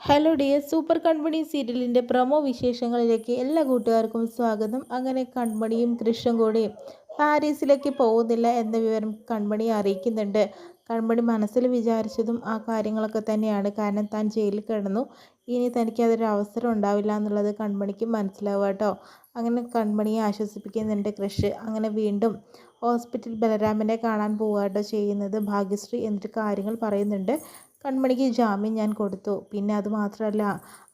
Hello dear super കൺമണി സീരിയലിന്റെ promo വിശേഷങ്ങളിലേക്ക് എല്ലാ കൂട്ടുകാർക്കും സ്വാഗതം. അങ്ങനെ കൺമണിയും കൃഷ്ണൻ കൂടിയും പാരീസിലേക്ക് പോകുന്നില്ല എന്ന വിവരം കൺമണി അറിയിക്കുന്നുണ്ട്. കൺമണി മനസ്സിൽ വിചാരിച്ചതും ആ കാര്യങ്ങളൊക്കെ തന്നെയാണ്. കാരണം താൻ ജയിലിൽ കിടന്നു. ഇനി തനിക്ക് അതൊരു അവസരം ഉണ്ടാവില്ല എന്നുള്ളത് കൺമണിക്ക് മനസ്സിലാവുക കേട്ടോ. അങ്ങനെ കൺമണിയെ ആശ്വസിപ്പിക്കുന്നുണ്ട് കൃഷ്. അങ്ങനെ വീണ്ടും ഹോസ്പിറ്റൽ ബലരാമനെ കാണാൻ പോവുക ചെയ്യുന്നത്. ഭാഗ്യശ്രീ എന്നിട്ട് കാര്യങ്ങൾ പറയുന്നുണ്ട്. കൺമണിക്ക് ജാമ്യം ഞാൻ കൊടുത്തു. പിന്നെ അതുമാത്രമല്ല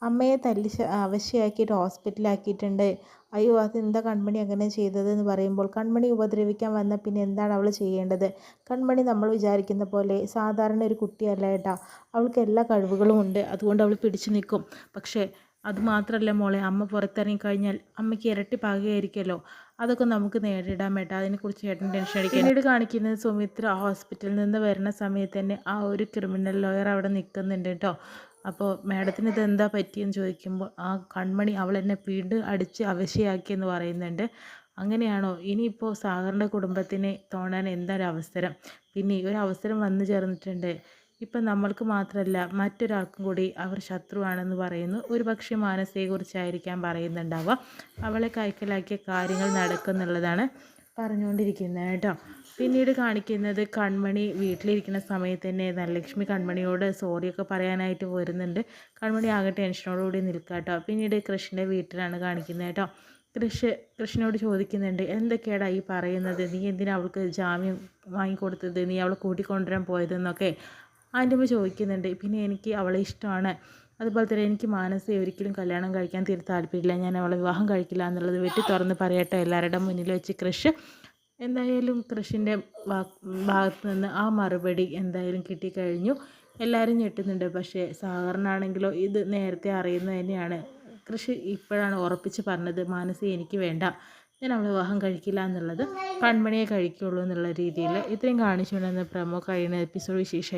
അമ്മയെ തല്ലി അവശയാക്കിയിട്ട് ഹോസ്പിറ്റലാക്കിയിട്ടുണ്ട് അയ്യോ അതെന്താ കൺമണി അങ്ങനെ ചെയ്തത് എന്ന് പറയുമ്പോൾ കൺമണി ഉപദ്രവിക്കാൻ വന്ന പിന്നെ എന്താണ് അവൾ ചെയ്യേണ്ടത്? കൺമണി നമ്മൾ വിചാരിക്കുന്ന പോലെ സാധാരണ ഒരു കുട്ടിയല്ല ഏട്ടാ. അവൾക്ക് എല്ലാ കഴിവുകളും ഉണ്ട്. അതുകൊണ്ട് അവൾ പിടിച്ചു നിൽക്കും. പക്ഷേ അതുമാത്രമല്ല മോളെ അമ്മ പുറത്തിറങ്ങി കഴിഞ്ഞാൽ അമ്മയ്ക്ക് ഇരട്ടി പാകുകയായിരിക്കുമല്ലോ അതൊക്കെ നമുക്ക് നേരിടാൻ വേണ്ട. അതിനെക്കുറിച്ച് ചേട്ടൻ ടെൻഷൻ അടിക്കുക പിന്നീട് കാണിക്കുന്നത് സുമിത്ര ഹോസ്പിറ്റലിൽ നിന്ന് വരുന്ന സമയത്ത് തന്നെ ആ ഒരു ക്രിമിനൽ ലോയർ അവിടെ നിൽക്കുന്നുണ്ട് കേട്ടോ. അപ്പോൾ മാഡത്തിന് ഇത് എന്താ പറ്റിയെന്ന് ചോദിക്കുമ്പോൾ ആ കൺമണി അവൾ എന്നെ വീണ്ടും അടിച്ച് അവശയാക്കിയെന്ന് പറയുന്നുണ്ട്. അങ്ങനെയാണോ? ഇനിയിപ്പോൾ സാഗറിന്റെ കുടുംബത്തിനെ തോണാൻ എന്തൊരവസരം പിന്നെ പിന്നെ ഒരു അവസരം വന്നു ചേർന്നിട്ടുണ്ട്. ഇപ്പം നമ്മൾക്ക് മാത്രമല്ല മറ്റൊരാൾക്കും കൂടി അവർ ശത്രുവാണെന്ന് പറയുന്നു. ഒരു പക്ഷേ മാനസയെക്കുറിച്ചായിരിക്കാം പറയുന്നുണ്ടാവുക. അവളെ കൈക്കലാക്കിയ കാര്യങ്ങൾ നടക്കുന്നുള്ളതാണ് പറഞ്ഞുകൊണ്ടിരിക്കുന്നത് കേട്ടോ. പിന്നീട് കാണിക്കുന്നത് കൺമണി വീട്ടിലിരിക്കുന്ന സമയത്ത് തന്നെ ധനലക്ഷ്മി കൺമണിയോട് സോറിയൊക്കെ പറയാനായിട്ട് വരുന്നുണ്ട്. കൺമണി ആകെ ടെൻഷനോടുകൂടി നിൽക്കുക കേട്ടോ. പിന്നീട് കൃഷ്ണന്റെ വീട്ടിലാണ് കാണിക്കുന്നത് കേട്ടോ. കൃഷ് കൃഷ്ണനോട് ചോദിക്കുന്നുണ്ട് എന്തൊക്കെയാടാ ഈ പറയുന്നത്? നീ എന്തിനാ അവൾക്ക് ജാമ്യം വാങ്ങിക്കൊടുത്തത്? നീ അവളെ കൂട്ടിക്കൊണ്ടുവരാൻ പോയതെന്നൊക്കെ. ആന്റമ്മ ചോദിക്കുന്നുണ്ട് പിന്നെ എനിക്ക് അവളെ ഇഷ്ടമാണ്. അതുപോലെ തന്നെ എനിക്ക് മാനസയെ ഒരിക്കലും കല്യാണം കഴിക്കാൻ തീരെ താല്പര്യമില്ല. ഞാൻ അവളെ വിവാഹം കഴിക്കില്ല എന്നുള്ളത് വെട്ടി തുറന്ന് പറയട്ടെ. എല്ലാവരുടെ മുന്നിൽ വെച്ച് കൃഷ് എന്തായാലും കൃഷിന്റെ ഭാഗത്ത് നിന്ന് ആ മറുപടി എന്തായാലും കിട്ടിക്കഴിഞ്ഞു. എല്ലാവരും ഞെട്ടുന്നുണ്ട്. പക്ഷേ സാഗറിനാണെങ്കിലോ ഇത് നേരത്തെ അറിയുന്നത് തന്നെയാണ്. കൃഷി ഇപ്പോഴാണ് ഉറപ്പിച്ച് പറഞ്ഞത് മാനസി എനിക്ക് വേണ്ട. ഞാൻ അവളെ വിവാഹം കഴിക്കില്ല എന്നുള്ളത് കൺമണിയെ കഴിക്കുള്ളൂ എന്നുള്ള രീതിയിൽ ഇത്രയും കാണിച്ചുകൊണ്ടെന്ന് പ്രമോ കഴിയുന്ന എപ്പിസോഡ് വിശേഷമായിട്ട്